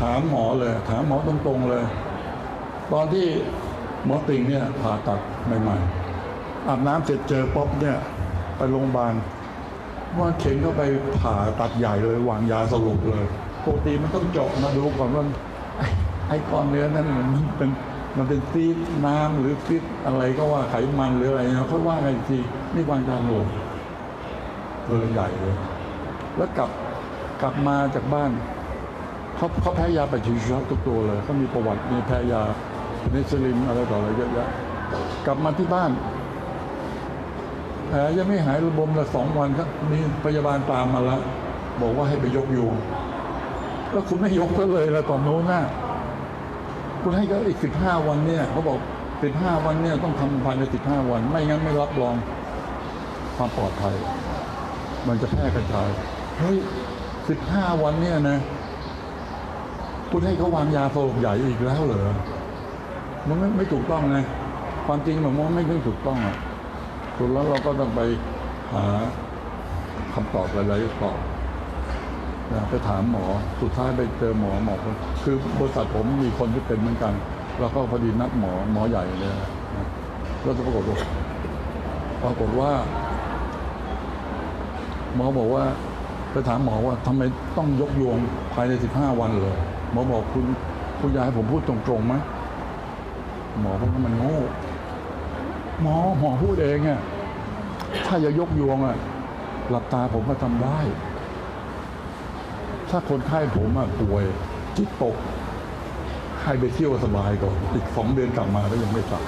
ถามหมอเลย ถามหมอตรงๆเลย ตอนที่หมอติงเนี่ยผ่าตัดใหม่ๆอาบน้ำเสร็จเจอป๊อบเนี่ย ไปโรงพยาบาลว่าเข็นเข้าไปผ่าตัดใหญ่เลยวางยาสรุปเลยปกติมันต้องเจาะมาดูก่อนว่าไอ้ไอ้ก้อนเนื้อนั้นมันเป็นมันเป็นซีดน้ำหรือซีดอะไรก็ว่าไขมันหรืออะไรนะค่อยว่ากันอีกทีนี่วางยาสรุปเลยใหญ่เลย แล้วกลับกลับมาจากบ้าน เขาเขาแพ้ยาปฏิชีวนะทุกตัวเลยเขามีประวัติมีแพ้ยาเพนิซิลินอะไรต่ออะไรเยอะแยะกลับมาที่บ้านแผลยังไม่หายระบมละสองวันครับมีพยาบาลตามมาแล้วบอกว่าให้ไปยกยูงแล้วคุณไม่ยกก็เลยละตอนโน้นน่ะคุณให้ก็อีกสิบห้าวันเนี่ยเขาบอกสิบห้าวันเนี่ยต้องทำภายในสิบห้าวัน ไม่งั้นไม่รับรองความปลอดภัย มันจะแพร่กระจายเฮ้ยสิบห้าวันเนี่ยนะ คุณให้เขาวางยาสลบใหญ่อีกแล้วเหรอมันไม่ไม่ถูกต้องนะความจริงผมว่าไม่ไม่ถูกต้องอะสุดแล้วเราก็ต้องไปหาคำตอบหลายๆตอบนะไปถามหมอสุดท้ายไปเจอหมอหมอคือบริษัทผมมีคนที่เป็นเหมือนกัน แล้วก็พอดีนัดหมอหมอใหญ่เลยนะแล้วก็ปรากฏว่าปรากฏว่า หมอบอกว่าไปถามหมอว่าทำไมต้องยกยวงภายในสิบห้าวันเลย หมอบอกคุณคุณอยากให้ผมพูดตรงๆไหมหมอบอกว่ามันโง่หมอหมอพูดเองอะถ้าจะยกยวงอะหลับตาผมก็ทำได้ ถ้าคนไข้ผมอะป่วยจิตตกให้ไปเที่ยวสบายก่อนอีกสองเดือนกลับมาก็ยังไม่ตาย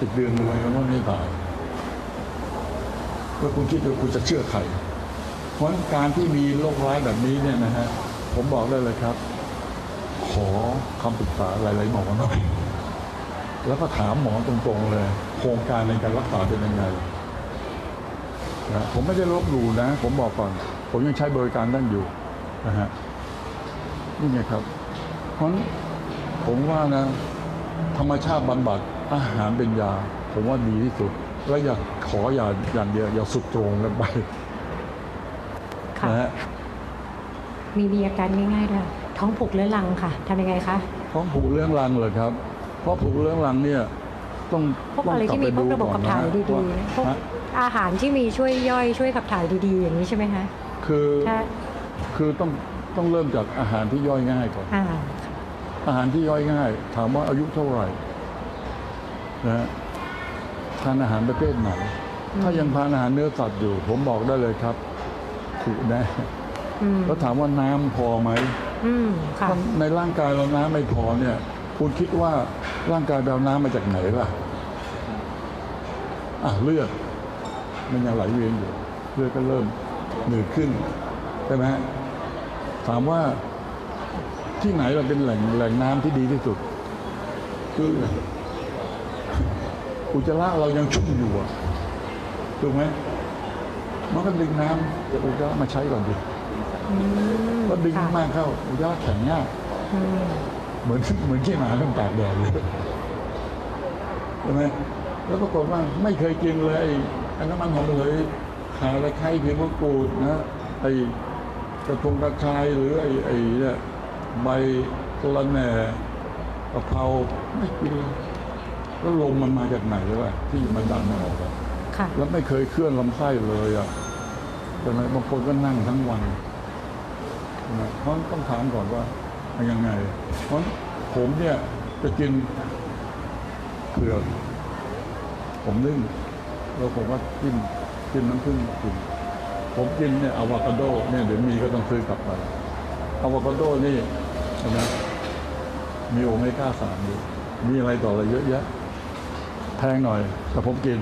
อีกเดือนหนึงมันก็ไม่ตายแล้วคุณคิดดูคุณจะเชื่อใครเพราะการที่มีโรคร้ายแบบนี้เนี่ยนะฮะผมบอกได้เลยครับ ขอคำปรึกษาหลายๆหมอหน่อยแล้วก็ถามหมอตรงๆเลย โครงการในการรักษาเป็นยังไงนะผมไม่ได้ลบหลู่นะ ผมบอกก่อน ผมยังใช้บริการท่านอยู่นะฮะนี่ไงครับ เพราะฉะนั้นผมว่านะ ธรรมชาติบำบัดอาหารเป็นยา ผมว่าดีที่สุด และอย่าขออย่าอย่างเดียวอย่าสุดโตรงกันไปค่ะนะฮะมีมีอาการง่ายๆด้วยค่ะ ท้องผูกเรื้อรังค่ะทำยังไงคะ ท้องผูกเรื่องรังเหรอครับ เพราะผูกเรื่องรังเนี่ยต้องพวกต้องอะไรกลัที่มีพวกระบบก่ขัอนบถ่ายนะดีว่าๆพวกฮะอาหารที่มีช่วยย่อยช่วยขับถ่ายดีๆ อย่างนี้ใช่ไหมคะคือถ้าคือต้องต้องเริ่มจากอาหารที่ย่อยง่ายก่อนอ่าอาหารที่ย่อยง่าย ถามว่าอายุเท่าไหร่นะฮะทานอาหารประเภทไหน ถ้ายังทานอาหารเนื้อสัตว์อยู่ ผมบอกได้เลยครับถูกแน่อืมแล้วถามว่าน้ำพอไหม อืมค่ะ ในร่างกายเราน้ำไม่พอเนี่ย คุณคิดว่าร่างกายเราน้ำมาจากไหนล่ะ อะเลือดมันยังไหลเวียนอยู่ เลือดก็เริ่มหนืดขึ้นใช่ไหมฮะถามว่าที่ไหนเราเป็นแหล่งแหล่งน้ำที่ดีที่สุด คืออุจจาระเรายังชุ่มอยู่ถูกไหมมันก็ดึงน้ำจากอุจจาระมาใช้ก่อนดิอืม ก็ดึงค่ะมากเข้าอุจจาระแข็งง่ายอืมเหมือนเหมือนขี้หมาต้องตากแดดเลยใช่ไหมแล้วปรากฏว่าไม่เคยกินเลยไอ้ไอ้น้ำมันหอมระเหยขาตะไคร้เพียงมะกรูดนะไอ้กระทงกระชายหรือไอ้ไอ้เนี่ยใบกระแหน่กะเพราไม่กินเลยแล้วลมมันมาจากไหนวะที่มันดันมันออกอะค่ะแล้วไม่เคยเคลื่อนลำไส้เลยอะใช่ไหมบางคนก็นั่งทั้งวัน ใช่ไหมเพราะต้องถามก่อนว่ามันยังไง เพราะผมเนี่ยจะกินเผือกผมนึ่งแล้วผมก็กินกินน้ำผึ้งกินผมกินเนี่ยอะโวคาโดเนี่ยเดี๋ยวมีก็ต้องซื้อกลับไปอะโวคาโดนี่ใช่ไหมมีโอเมก้าสามอยู่มีอะไรต่ออะไรเยอะแยะแพงหน่อย แต่ผมกิน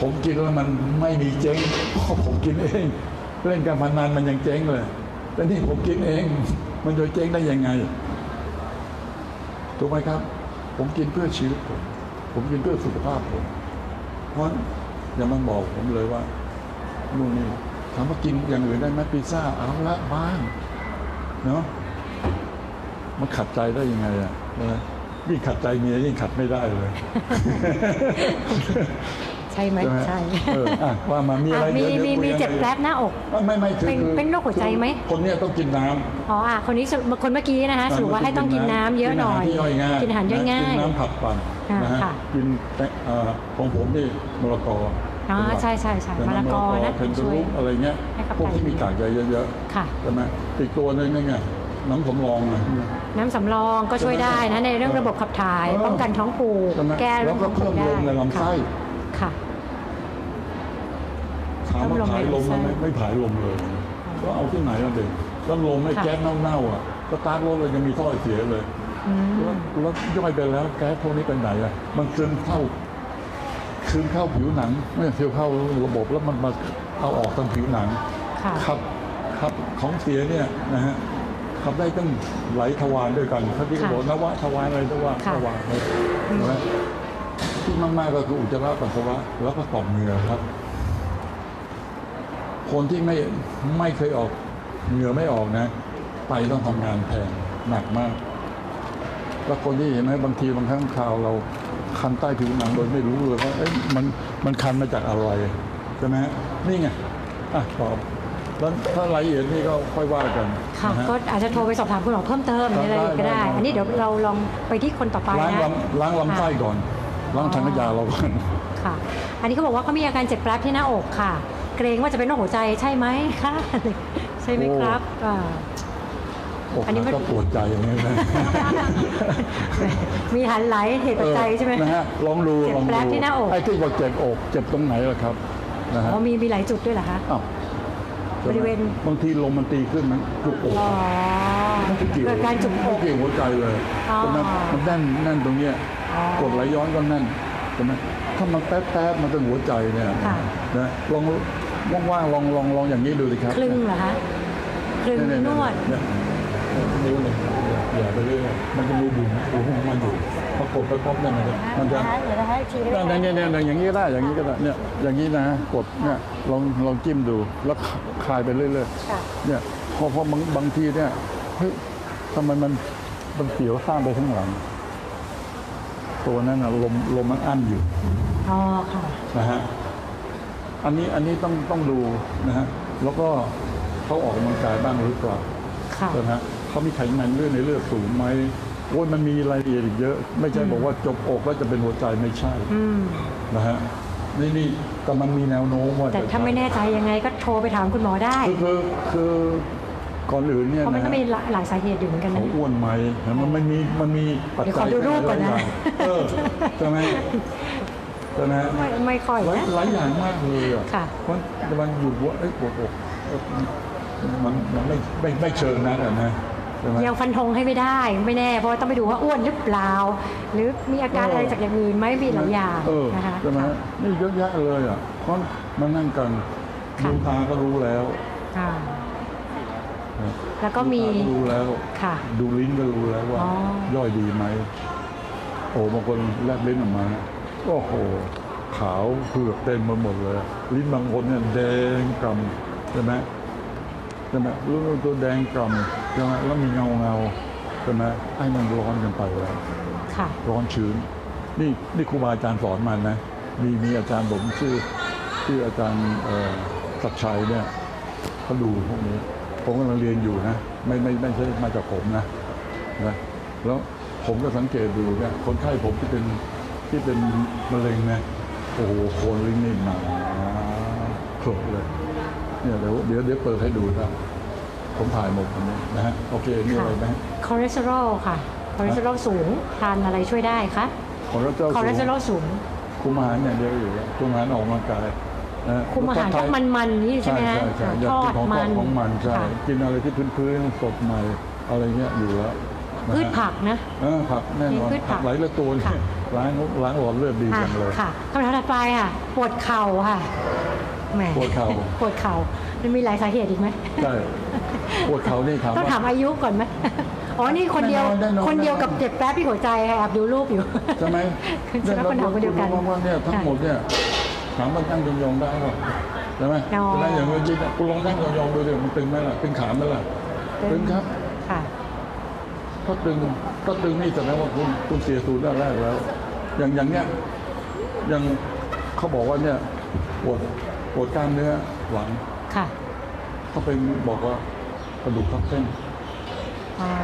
ผมกินแล้วมันไม่มีเจ๊งเพราะผมกินเอง เล่นการพนันมันยังเจ๊งเลย แต่นี่ผมกินเอง มันจะเจ๊งได้ยังไง ถูกไหมครับ ผมกินเพื่อชีวิตผม ผมกินเพื่อสุขภาพผม เพราะอย่ามาบอกผมเลยว่านู่นนี่ถามว่ากินอย่างอื่นได้ไหมพิซซ่าเอาละบ้างเนาะมันขัดใจได้ยังไงอะนะยิ่งขัดใจเมียยิ่งขัดไม่ได้เลย ใช่ไหมไหมใช่ เอออะว่ามามีอะไรอะมีดี๋ยวมีดี๋ยวมีคุยกันเจ็บแป๊บหน้าอกอะไม่ไม่คือเป็นคือเป็นโรคหัวใจไหม คนเนี้ยต้องกินน้ำอ๋ออะคนนี้สรุปคนเมื่อกี้นะคะสรุปว่าให้ต้องกินน้ำเยอะหน่อย กินอาหารที่ย่อยง่ายกินอาหารย่อยง่ากิยนน้ำผักปั่นอ่านะฮะค่ะ กินแต่เอ่อของผมนี่มะละกออ๋อเป็นหลักใช่ใช่ใช่แต่มะละกอนะเพนทช่วยรุกอะไรเงี้ยให้ขับพวกที่ถ่าย มีกากใยเยอะค่ะ ๆใช่ไหมอีกตัวหนึงนี่ไงน้ำสำรองอะน้ำสำรองก็ช่วยได้นะในเรื่องระบบขับถ่าย เออ ป้องกันท้องผูกใช่ไหมแก้แล้วก็เพิ่มลมในลำไส้ ค่ะ ถามว่าเพิ่มลมผายลมในลำไส้ไหมไม่ผายลมเลย ก็เอาที่ไหนล่ะเด็กแล้วลมไม่ค่ะแก๊สเน่าๆอะสตาร์ทรถเลยยังมีท่อไอเสียเลยอืมแล้วแล้วย่อยไปแล้วแก๊สพวกนี้ไปไหนอะ มันซึมเข้าซึมเข้าผิวหนังไม่ใช่ซึมเข้าระบบแล้วมันมาเอาออกทางผิวหนังค่ะครับครับของเสียเนี่ยนะฮะขับได้ตั้งหลายทวารด้วยกันเขาที่เขาค่ะบอกนวะทวารอะไรทวารค่ะทวารเลยเห็นไหมที่มากๆก็คืออุจจาระปัสสาวะแล้วก็ต่อมเหงื่อครับ คนที่ไม่ไม่เคยออกเหงื่อไม่ออกนะไตต้องทำงานแทนหนักมาก แล้วคนที่เห็นไหมบางทีบางครั้งคราวเราคันใต้ผิวหนังโดยไม่รู้เลยว่าเอ๊ะมันมันคันมาจากอะไรใช่ไหมฮะนี่ไงอะตอบแล้วถ้ารายละเอียดนี่ก็ค่อยว่ากันค่ะนะฮะ ก็อาจจะโทรไปสอบถามคุณหมอเพิ่มเติมได้ในรายละเอียดก็ได้ได้ ได้ อันนี้เดี๋ยวเราลองไปที่คนต่อไปล้างนะ ลำล้างลำไส้ก่อน ล้างถังขยะเราก่อน ค่ะ อันนี้เขาบอกว่าเขามีอาการเจ็บแป๊บที่หน้าอกค่ะ เกรงว่าจะเป็นโรคหัวใจใช่ไหมคะใช่ไหมครับอ่า อกอันนี้หัมันกก็ปวดใจอย่างนี้นะ มีหันไหลายเหตุปัจจัยใช่ไหม เออนะฮะลองดูเจ็บลองแป๊ดูบที่หน้าอก ไอ้ที่บอกเจ็บอก เจ็บตรงไหนล่ะครับนะฮะอ๋อมีมีหลายจุดด้วยเหรอคะ อ้าวบริเวณ บางทีลมมันตีขึ้นมันจุกอกอ๋อไม่เกี่ยวเกิดการจุกอไม่ก เกี่ยวหัวใจเลยอ๋อใช่ไหมมันแน่นแน่นตรงเนี้ยอ๋อกดไหลย้อนก็แน่นใช่ไหมถ้ามันแป๊บแป๊บมันเป็นหัวใจเนี่ยค่ะ นะลอง ว่างๆลองลองลองอย่างนี้ดูสิครับคลึงเหรอคะคลึงเยนวดเนี่ยนิ้วเนี่ยอย่าไปเรื่อยมันจะมีบุ๋มบุ๋มของมันอยู่พอกดไปปุ๊บเนี่ยมันจะเดี๋ยวนะคะทีเนี่ยเนี่ยเนี่ยเนี่ยอย่างนี้ก็ได้อย่างนี้ก็ได้เนี่ยอย่างนี้นะกดเนี่ยลองลองจิ้มดูแล้วคลายไปเรื่อยๆค่ะเนี่ยพอพอบางบางทีเนี่ยเฮ้ยทำไมมันมันเสียวข้ามไปข้างหลัง ตัวนั้นนะลมลมมันอั้นอยู่อ๋อค่ะนะฮะ อันนี้อันนี้ต้องต้องดูนะฮะแล้วก็เขาออกกำลังกายบ้างหรือเปล่าค่ะใช่ไหมฮะเขามีไขมันเลือดในเลือดสูงไหมโอ้ยมันมีรายละเอียดอีกเยอะ ไม่ใช่บอกว่าจบอกแล้วจะเป็นหัวใจไม่ใช่อืม นะฮะนี่นี่แต่มันมีแนวโน้มว่าแต่จะถ้าไม่แน่ใจยังไงก็โทรไปถามคุณหมอได้คือคือคือก่อนอื่นเนี่ยเพราะมันนะก็ฮะ มีหลายหลายสาเหตุอยู่เหมือนกันเขานะอ้วนไหมมันไม่มีมันมีปัจเดี๋ยวจัขยอดูรูปก่อนนะ หลายอย่างเออใช่ไหม ใช่ไหมไม่ไม่ค่อยหลายนะหลายอย่างมากเลยอะค่ะเพราะมันอยู่ว่าเอ้ยปวดอกเอ้ยมันมันไม่ไม่ไม่เชิงนั้นอะนะใช่ไหมยังฟันธงให้ไม่ได้ไม่แน่ เพราะว่าต้องไปดูว่าอ้วนหรือเปล่า หรือมีอาการเออออะไรจากอย่างอื่นไหมมีหลายอย่างเออนะคะใช่ไหมนี่เยอะแยะเลยอะเพราะมานั่งกันค่ะดูตาก็รู้แล้วค่ะนะแล้วก็มีดูตารู้แล้วค่ะ ดูลิ้นก็รู้แล้วว่าอ๋อย่อยดีไหมโอ้บางคนแลบลิ้นออกมานะ โอ้โห ขาวเผือกเต็มมาหมดเลย ลิ้นบางคนเนี่ยแดงกำใช่ไหมใช่ไหมรู้ตัวแดงกำใช่ไหมแล้วมีเงาเงาๆใช่ไหมไอ้มันร้อนกันไปแล้วค่ะร้อนชื้น นี่นี่ครูบาอาจารย์สอนมันนะ มีมีอาจารย์ผมชื่อชื่ออาจารย์เอ่อศักดิ์ชัยเนี่ยเขาดูพวกนี้ผมกำลังเรียนอยู่นะ ไม่ไม่ไม่ใช่มาจากผมนะนะแล้วผมก็สังเกตดูเนี่ยคนไข้ผมที่เป็น ที่เป็นมะเร็งเนี่ยโอ้โหโคนลิ้นนี่หนาโขลกเลย เนี่ยเดี๋ยวเดี๋ยวเดี๋ยวเปิดให้ดูครับ ผมถ่ายหมดอันนี้นะฮะโอเคมีอะไรไหมคอเลสเตอรอลค่ะคอเลสเตอรอลสูงทานอะไรช่วยได้คะของเราเจ้าคอเลสเตอรอลสูง คุมอาหารอย่างเดียวอยู่แล้วคุมอาหารออกกำลังกายนะคุมอาหารพวกมันๆนี่ใช่ไหมฮะใช่ใช่อยากทอกิดนของมันของมันใช่ค่ะกินอะไรที่พื้นๆสดใหม่อะไรเงี้ยอยู่แล้วนะฮะพืชผักนะเออผักแน่นอนมีพืชผักหลายละตัวเนี่ค่ะย ล้างล้างหลอดเลือดดีค่ะจังเลยค่ะคำถามถัดไปค่ะ ปวดเข่าค่ะแหมปวดเข่าปวดเข่ามันมีหลายสาเหตุอีกไหมใช่ปวดเขานี่ถามต้องว่าถามอายุก่อนไหมอ๋อ นี่คนเดียวแน่นอนแน่นอนคนเดียวกับเจ็บแป๊บที่หัวใจค่ะแอบดูรูปอยู่ใช่ไหมคือจะเป็นคนถามคนเดียวกันว่าว่าเนี่ยทั้งหมดเนี่ยถามว่าตั้งยองๆได้ป่ะใช่ไหมอ๋อใช่ไหมอย่างเมื่อกี้เนี่ยคุณลองตั้งยองๆดูดิมันตึงไหมล่ะตึงขาไหมล่ะตึงครับค่ะ ถ้าตึงถ้าตึงนี่แสดงว่าคุณคุณเสียสูตรแรกแล้ว อย่างอย่างเนี้ยอย่างเขาบอกว่าเนี่ยปวดปวดกล้ามเนื้อหลังค่ะเขาไปบอกว่ากระดูกทับเส้นอ่า